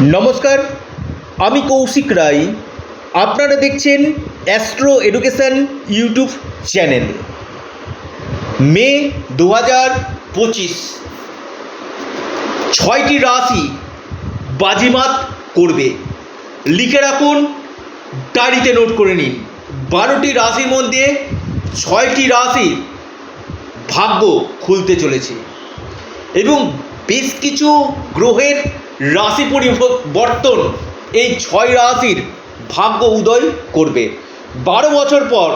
নমস্কার, আমি কৌশিক রায়। আপনারা দেখছেন astro education YouTube channel. May দু হাজার পঁচিশ। ছয়টি রাশি বাজিমাত করবে। লিখে রাখুন, ডায়েরিতে নোট করে নিন। বারোটি রাশির মধ্যে ছয়টি রাশি ভাগ্য খুলতে চলেছে। এবং বেশ কিছু গ্রহের রাশি পরিবর্তন, এই ছয় রাশির ভাগ্য উদয় করবে। বারো বছর পর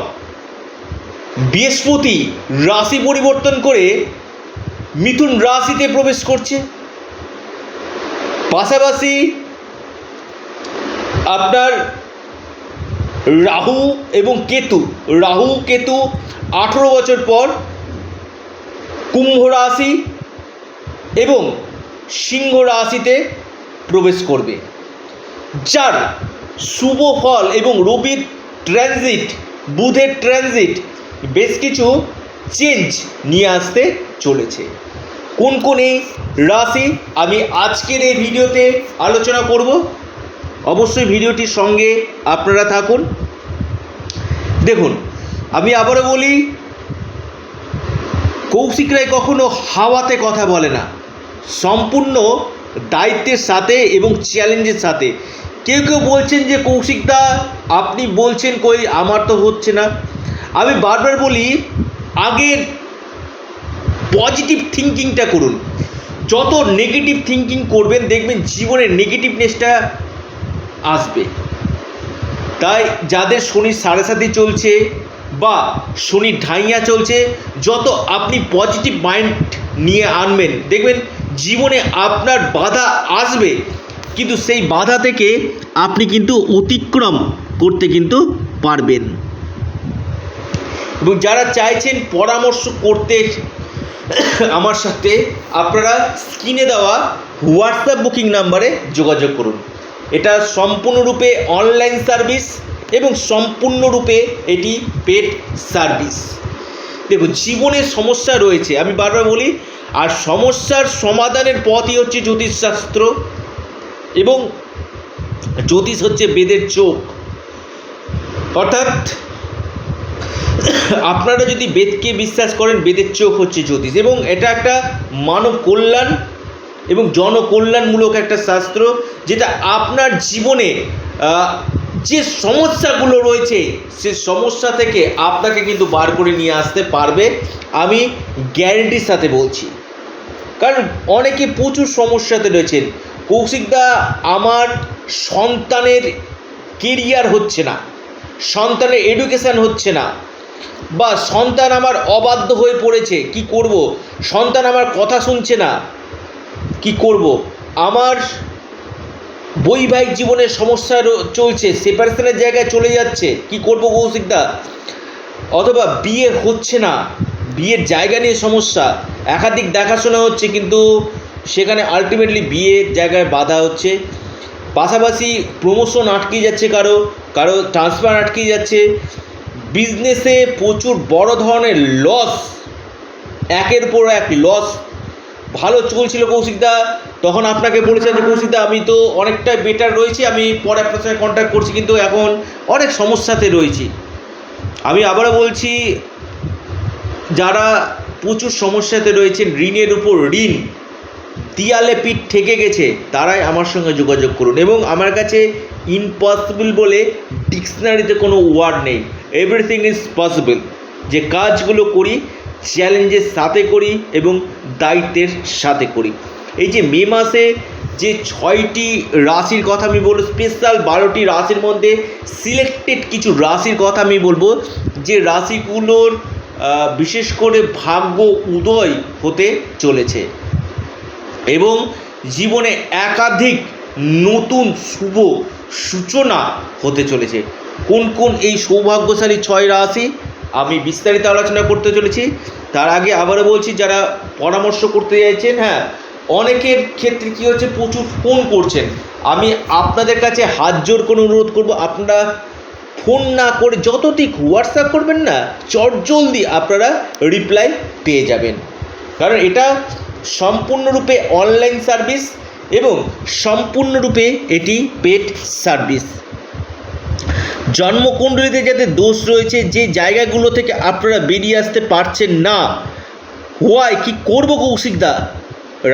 বৃহস্পতি রাশি পরিবর্তন করে মিথুন রাশিতে প্রবেশ করছে। পাশাপাশি আপনার রাহু এবং কেতু, রাহু, কেতু আঠেরো বছর পর কুম্ভ রাশি এবং সিংহ রাশিতে প্রবেশ করবে। যার শুভ ফল এবং রবির ট্রানজিট বুধের ট্রানজিট বেশ কিছু চেঞ্জ নিয়ে আসতে চলেছে। কোন কোন এই রাশি আমি আজকের এই ভিডিওতে আলোচনা করব, অবশ্যই ভিডিওটির সঙ্গে আপনারা থাকুন। দেখুন, আমি আবারও বলি, কৌশিক রায় কখনো হাওয়াতে কথা বলে না। সম্পূর্ণ দায়িত্বের সাথে এবং চ্যালেঞ্জের সাথে। কেউ কেউ বলছেন যে, কৌশিকদা, আপনি বলছেন কই, আমার তো হচ্ছে না। আমি বারবার বলি, আগের পজিটিভ থিঙ্কিংটা করুন। যত নেগেটিভ থিঙ্কিং করবেন, দেখবেন জীবনের নেগেটিভনেসটা আসবে। তাই যাদের শনির সাড়ে সাথে চলছে বা শনির ঢাইয়া চলছে, যত আপনি পজিটিভ মাইন্ড নিয়ে আনবেন, দেখবেন জীবনে আপনার বাধা আসবে। কিন্তু সেই বাধা থেকে আপনি কিন্তু অতিক্রম করতে কিন্তু পারবেন। এবং যারা চাইছেন পরামর্শ করতে, আমার সাথে আপনারা স্ক্রিনে দেওয়া হোয়াটসঅ্যাপ বুকিং নাম্বারে যোগাযোগ করুন। এটা সম্পূর্ণরূপে অনলাইন সার্ভিস এবং সম্পূর্ণরূপে এটি পেড সার্ভিস। দেখুন, জীবনে সমস্যা রয়েছে। আমি বারবার বলি আর সমস্যার সমাধানের পথই হচ্ছে জ্যোতিষশাস্ত্র এবং জ্যোতিষ হচ্ছে বেদের চোখ। অর্থাৎ আপনারা যদি বেদকে বিশ্বাস করেন, বেদের চোখ হচ্ছে জ্যোতিষ এবং এটা একটা মানব কল্যাণ এবং জনকল্যাণমূলক একটা শাস্ত্র যেটা আপনার জীবনে যে সমস্যাগুলো রয়েছে, সে সমস্যা থেকে আপনাকে কিন্তু বার করে নিয়ে আসতে পারবে। আমি গ্যারেন্টির সাথে বলছি। কারণ অনেকে প্রচুর সমস্যাতে রয়েছেন। কৌশিকদা আমার সন্তানের কেরিয়ার হচ্ছে না, সন্তানের এডুকেশান হচ্ছে না, বা সন্তান আমার অবাধ্য হয়ে পড়েছে, কি করব? সন্তান আমার কথা শুনছে না, কি করব? আমার বৈবাহিক জীবনের সমস্যা চলছে সেপারেশনের জায়গায় চলে যাচ্ছে, কি করব কৌশিকদা? অথবা বিয়ে হচ্ছে না বিয়ের জায়গা নিয়ে সমস্যা। একাধিক দেখাশোনা হচ্ছে, কিন্তু সেখানে আলটিমেটলি বিয়ের জায়গায় বাধা হচ্ছে। পাশাপাশি প্রমোশন আটকে যাচ্ছে কারও কারও ট্রান্সফার আটকে যাচ্ছে। বিজনেসে প্রচুর বড় ধরনের লস একের পর এক লস ভালো চলছিল কৌশিকদা, তখন আপনাকে বলেছেন যে, কৌশিকদা, আমি তো অনেকটাই বেটার রয়েছি, আমি পরে আপনার সঙ্গে কন্ট্যাক্ট করছি, কিন্তু এখন অনেক সমস্যাতে রয়েছি। আমি আবারও বলছি যারা প্রচুর সমস্যাতে রয়েছেন, ঋণের উপর ঋণ দিয়ালে পিঠ ঠেকে গেছে, তারাই আমার সঙ্গে যোগাযোগ করুন। এবং আমার কাছে ইম্পসিবল বলে ডিকশনারিতে কোনো ওয়ার্ড নেই। এভরিথিং ইজ পসিবল যে কাজগুলো করি চ্যালেঞ্জের সাথে করি এবং দায়িত্বের সাথে করি। এই যে মে মাসে যে ছয়টি রাশির কথা আমি বলব স্পেশাল বারোটি রাশির মধ্যে সিলেক্টেড কিছু রাশির কথা আমি বলব, যে রাশিগুলোর বিশেষ করে ভাগ্য উদয় হতে চলেছে। এবং জীবনে একাধিক নতুন শুভ সূচনা হতে চলেছে। কোন কোন এই সৌভাগ্যশালী ছয় রাশি আমি বিস্তারিত আলোচনা করতে চলেছি। তার আগে আবারও বলছি, যারা পরামর্শ করতে চাইছেন হ্যাঁ অনেকের ক্ষেত্রে কী হচ্ছে, প্রচুর ফোন করছেন। আমি আপনাদের কাছে হাত জোর করে অনুরোধ করব, আপনারা ফোন না করে যতদিক হোয়াটসঅ্যাপ করবেন না, চটজলদি আপনারা রিপ্লাই পেয়ে যাবেন। কারণ এটা সম্পূর্ণরূপে অনলাইন সার্ভিস এবং সম্পূর্ণরূপে এটি পেট সার্ভিস জন্মকুণ্ডলিতে যাতে দোষ রয়েছে, যে জায়গাগুলো থেকে আপনারা বেরিয়ে আসতে পারছেন না হোয়াই কি করব কৌশিকদা?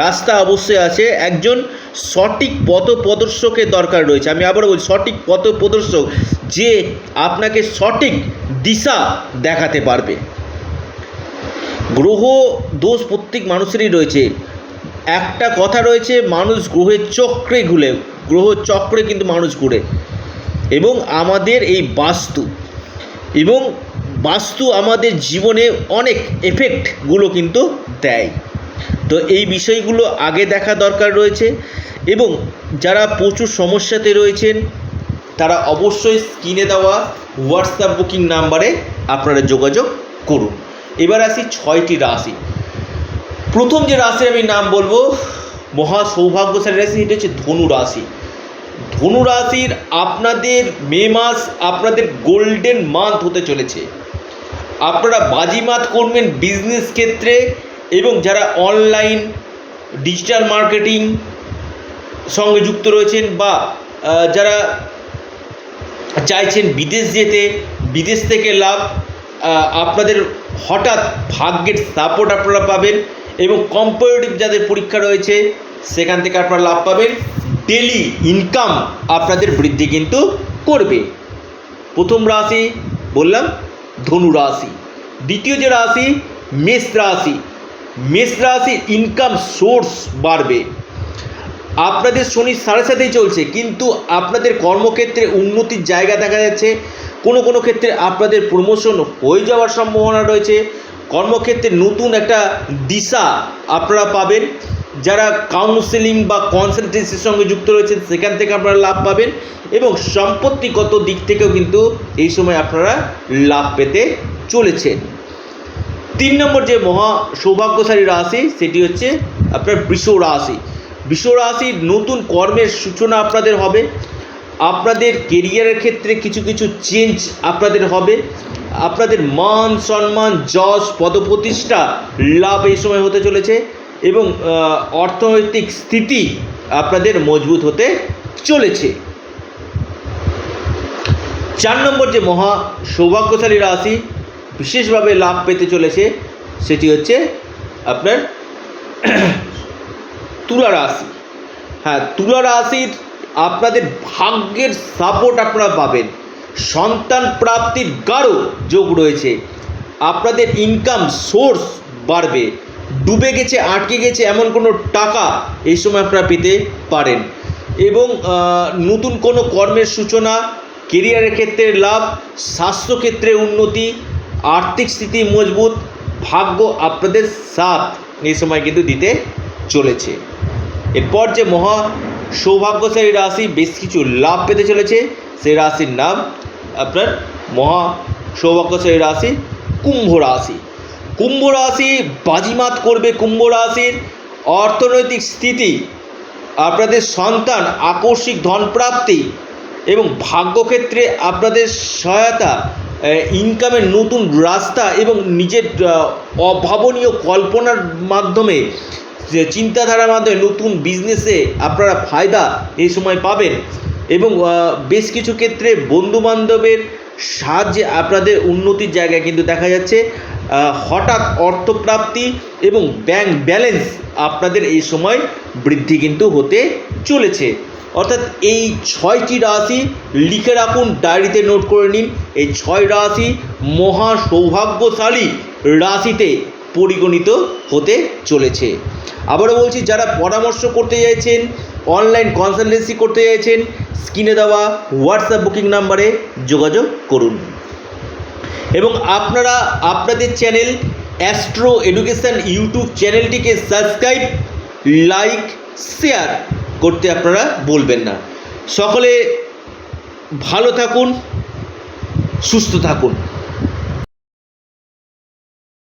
রাস্তা অবশ্যই আছে। একজন সঠিক পথ প্রদর্শকের দরকার রয়েছে। আমি আবারও বলছি, সঠিক পথ প্রদর্শক যে আপনাকে সঠিক দিশা দেখাতে পারবে। গ্রহ দোষ প্রত্যেক মানুষেরই রয়েছে। একটা কথা রয়েছে, মানুষ গ্রহের চক্রে ঘুরে গ্রহ চক্রে কিন্তু মানুষ ঘুরে। এবং আমাদের এই বাস্তু, এবং বাস্তু আমাদের জীবনে অনেক এফেক্টগুলো কিন্তু দেয়। তো এই বিষয়গুলো আগে দেখা দরকার রয়েছে এবং যারা প্রচুর সমস্যাতে রয়েছেন, তারা অবশ্যই স্ক্রিনে দেওয়া হোয়াটসঅ্যাপ বুকিং নাম্বারে আপনারা যোগাযোগ করুন। এবার আসি ছয়টি রাশি। প্রথম যে রাশির আমি নাম বলব, মহা সৌভাগ্যশালী রাশি, সেটা হচ্ছে ধনু রাশি। ধনু রাশির আপনাদের মে মাস আপনাদের গোল্ডেন মান্থ হতে চলেছে। আপনারা বাজিমাত করবেন বিজনেস ক্ষেত্রে এবং যারা অনলাইন ডিজিটাল মার্কেটিং সঙ্গে যুক্ত রয়েছেন বা যারা চাইছেন বিদেশ যেতে, বিদেশ থেকে লাভ আপনাদের হঠাৎ ভাগ্যের সাপোর্ট আপনারা পাবেন এবং কম্পারেটিভ যাদের পরীক্ষা রয়েছে, সেখান থেকে আপনারা লাভ পাবেন। ডেলি ইনকাম আপনাদের বৃদ্ধি কিন্তু করবে। প্রথম রাশি বললাম, ধনু রাশি। দ্বিতীয় যে রাশি, মেষ রাশি। মেষ রাশি ইনকাম সোর্স বাড়বে। আপনাদের শনি সাড়ে সাথেই চলছে, কিন্তু আপনাদের কর্মক্ষেত্রে উন্নতির জায়গা দেখা যাচ্ছে। কোনো কোনো ক্ষেত্রে আপনাদের প্রমোশন হয়ে যাওয়ার সম্ভাবনা রয়েছে। কর্মক্ষেত্রে নতুন একটা দিশা আপনারা পাবেন। যারা কাউন্সেলিং বা কনসালটেন্সির সঙ্গে যুক্ত রয়েছেন, সেখান থেকে আপনারা লাভ পাবেন এবং সম্পত্তিগত দিক থেকেও কিন্তু এই সময় আপনারা লাভ পেতে চলেছেন। তিন নম্বর যে মহা সৌভাগ্যশালী রাশি, সেটি হচ্ছে আপনার বৃষ রাশি। বৃষ রাশির নতুন কর্মের সূচনা আপনাদের হবে। আপনাদের কেরিয়ারের ক্ষেত্রে কিছু কিছু চেঞ্জ আপনাদের হবে। আপনাদের মান, সম্মান, যশ, পদপ্রতিষ্ঠা লাভ এই সময় হতে চলেছে এবং অর্থনৈতিক স্থিতি আপনাদের মজবুত হতে চলেছে। চার নম্বর যে মহা সৌভাগ্যশালী রাশি বিশেষভাবে লাভ পেতে চলেছে সেটি হচ্ছে আপনার তুলা রাশি। হ্যাঁ তুলা রাশির আপনাদের ভাগ্যের সাপোর্ট আপনারা পাবেন। সন্তান প্রাপ্তির গাঢ় যোগ রয়েছে। আপনাদের ইনকাম সোর্স বাড়বে। ডুবে গেছে, আটকে গেছে এমন কোনো টাকা এই সময় আপনারা পেতে পারেন। এবং নতুন কোনো কর্মের সূচনা কেরিয়ারের ক্ষেত্রে লাভ স্বাস্থ্যক্ষেত্রে উন্নতি আর্থিক স্থিতি মজবুত, ভাগ্য আপনাদের সাথ এই সময় কিন্তু দিতে চলেছে। এরপর যে মহা সৌভাগ্যশালী রাশি বেশ কিছু লাভ পেতে চলেছে, সেই রাশির নাম আপনার মহা সৌভাগ্যশালী রাশি কুম্ভ রাশি। কুম্ভ রাশি বাজিমাত করবে কুম্ভ রাশির অর্থনৈতিক স্থিতি, আপনাদের সন্তান আকস্মিক ধনপ্রাপ্তি এবং ভাগ্যক্ষেত্রে আপনাদের সহায়তা ইনকামের নতুন রাস্তা এবং নিজের অভাবনীয় কল্পনার মাধ্যমে যে চিন্তাধারার মাধ্যমে নতুন বিজনেসে আপনারা ফায়দা এই সময় পাবেন এবং বেশ কিছু ক্ষেত্রে বন্ধুবান্ধবের সাহায্যে আপনাদের উন্নতির জায়গায় কিন্তু দেখা যাচ্ছে। হঠাৎ অর্থপ্রাপ্তি এবং ব্যাংক ব্যালেন্স আপনাদের এই সময় বৃদ্ধি কিন্তু হতে চলেছে। অর্থাৎ এই ছয়টি রাশি লিখে রাখুন, ডায়েরিতে নোট করে নিন। এই ছয় রাশি মহা সৌভাগ্যশালী রাশিতে পরিগণিত হতে চলেছে। আবারও বলছি, যারা পরামর্শ করতে চাইছেন অনলাইন কনসালটেন্সি করতে চাইছেন স্ক্রিনে দেওয়া হোয়াটসঅ্যাপ বুকিং নাম্বারে যোগাযোগ করুন। এবং আপনারা আপনাদের চ্যানেল অ্যাস্ট্রো এডুকেশন ইউটিউব চ্যানেলটিকে সাবস্ক্রাইব লাইক শেয়ার করতে আপনারা বলবেন না। সকলে ভালো থাকুন সুস্থ থাকুন।